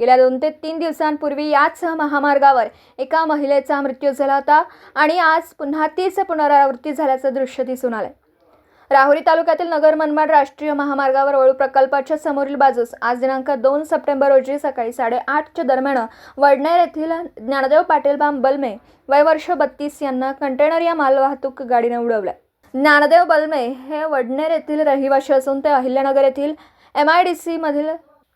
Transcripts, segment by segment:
गेल्या दोन ते तीन दिवसांपूर्वी याच महामार्गावर एका महिलेचा मृत्यू झाला होता आणि आज पुन्हा तीच पुनरावृत्ती झाल्याचं दृश्य दिसून आलंय. राहुरी तालुक्यातील नगर मनमाड राष्ट्रीय महामार्गावर वळू प्रकल्पाच्या समोरील बाजूस आज दिनांक दोन सप्टेंबर रोजी सकाळी साडेआठच्या दरम्यान वडनेर येथील ज्ञानदेव पाटील बाम बलमे वय वर्ष बत्तीस यांना कंटेनर या मालवाहतूक गाडीने उडवलं. ज्ञानदेव बलमे हे वडनेर येथील रहिवाशी असून ते अहिल्यानगर येथील एम आय डी सीमधील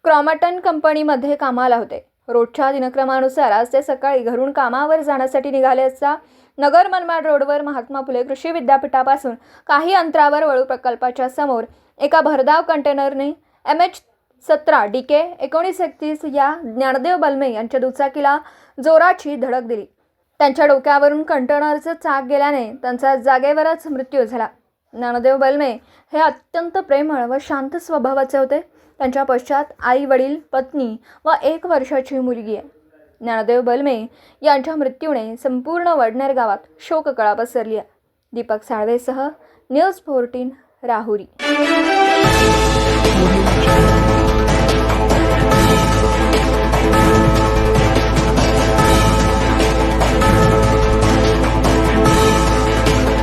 क्रॉमॅटन कंपनीमध्ये कामाला होते. रोजच्या दिनक्रमानुसार आज ते सकाळी घरून कामावर जाण्यासाठी निघाले असता नगर मनमाड रोडवर महात्मा फुले कृषी विद्यापीठापासून काही अंतरावर वळू प्रकल्पाच्या समोर एका भरधाव कंटेनरने एम एच सतरा डी के एकोणीस एकतीस या ज्ञानदेव बलमे यांच्या दुचाकीला जोराची धडक दिली. त्यांच्या डोक्यावरून कंटेनरचं चाक गेल्याने त्यांचा जागेवरच मृत्यू झाला. ज्ञानदेव बलमे हे अत्यंत प्रेमळ व शांत स्वभावाचे होते. त्यांच्या पश्चात आई वडील पत्नी व एक वर्षाची मुलगी आहे. ज्ञानदेव बलमे यांच्या मृत्यूने संपूर्ण वडनेर गावात शोककळा पसरली आहे. दीपक साळवेसह न्यूज फोर्टीन राहुरी.